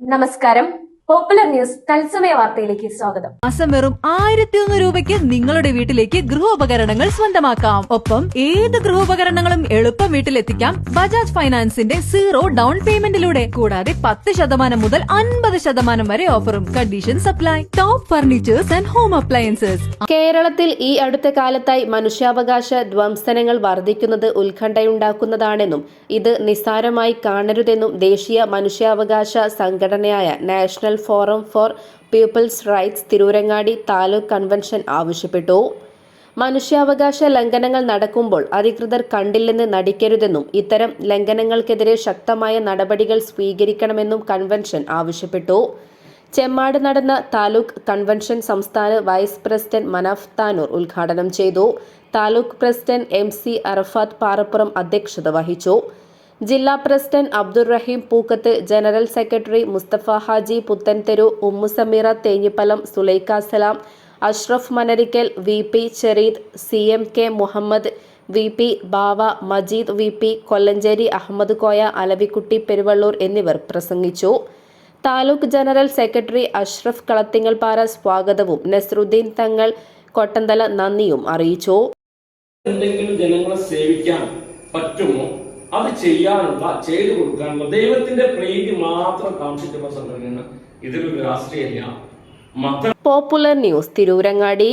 നമസ്കാരം. Popular news തത്സമയ വാർത്തയിലേക്ക് സ്വാഗതം. മാസം വെറും ആയിരത്തി ഒന്ന് രൂപയ്ക്ക് നിങ്ങളുടെ വീട്ടിലേക്ക് ഗൃഹോപകരണങ്ങൾ സ്വന്തമാക്കാം. ഒപ്പം ഏത് ഗൃഹോപകരണങ്ങളും എളുപ്പം വീട്ടിലെത്തിക്കാം ബജാജ് ഫൈനാൻസിന്റെ സീറോ ഡൗൺ പേയ്മെന്റിലൂടെ. കൂടാതെ പത്ത് ശതമാനം മുതൽ അൻപത് ശതമാനം വരെ ഓഫറും conditions apply top furnitures and home appliances. കേരളത്തിൽ ഈ അടുത്ത കാലത്തായി മനുഷ്യാവകാശ ധ്വംസനങ്ങൾ വർദ്ധിക്കുന്നത് ഉത്കണ്ഠയുണ്ടാക്കുന്നതാണെന്നും ഇത് നിസ്സാരമായി കാണരുതെന്നും ദേശീയ മനുഷ്യാവകാശ സംഘടനയായ national forum for people's rights Tirurangadi taluk convention ആവശ്യപ്പെട്ടു. മനുഷ്യാവകാശ ലംഘനങ്ങൾ നടക്കുമ്പോൾ അധികൃതർ കണ്ടില്ലെന്ന് നടിക്കരുതെന്നും ഇത്തരം ലംഘനങ്ങൾക്കെതിരെ ശക്തമായ നടപടികൾ സ്വീകരിക്കണമെന്നും കൺവെൻഷൻ ആവശ്യപ്പെട്ടു. ചെമ്മാട് നടന്ന താലൂക്ക് കൺവെൻഷൻ സംസ്ഥാന വൈസ് പ്രസിഡന്റ് മനാഫ് താനൂർ ഉദ്ഘാടനം ചെയ്തു. Taluk president M C Arafat Parappuram അധ്യക്ഷത വഹിച്ചു. ജില്ലാ president Abdurahim Pookkath general secretary Mustafa Haji Puthentheru Ummusameera Thenhipalam Sulaikha Salam Ashraf Manarikkal V P Chereed C M K Muhammad V P Bava Majeed V P Kollancheri Ahammed Koya Alavikutty Peruvallur എന്നിവർ പ്രസംഗിച്ചു. Taluk general secretary Ashraf Kalathingalpara സ്വാഗതവും നസറുദ്ദീൻ തങ്ങൾ കൊട്ടന്തല നന്ദിയും അറിയിച്ചു. എന്തെങ്കിലും ജനങ്ങളെ സേവിക്കാൻ പറ്റുമോ? അത് ചെയ്യാനുള്ള ചെയ്തു കൊടുക്കാനുള്ള ദൈവത്തിന്റെ പ്രീതി മാത്രം കാണിച്ചിട്ടുള്ള സംഘടനയാണ്. ഇതിലൊരു രാഷ്ട്രീയമല്ല പോപ്പുലർ ന്യൂസ് തിരൂരങ്ങാടി.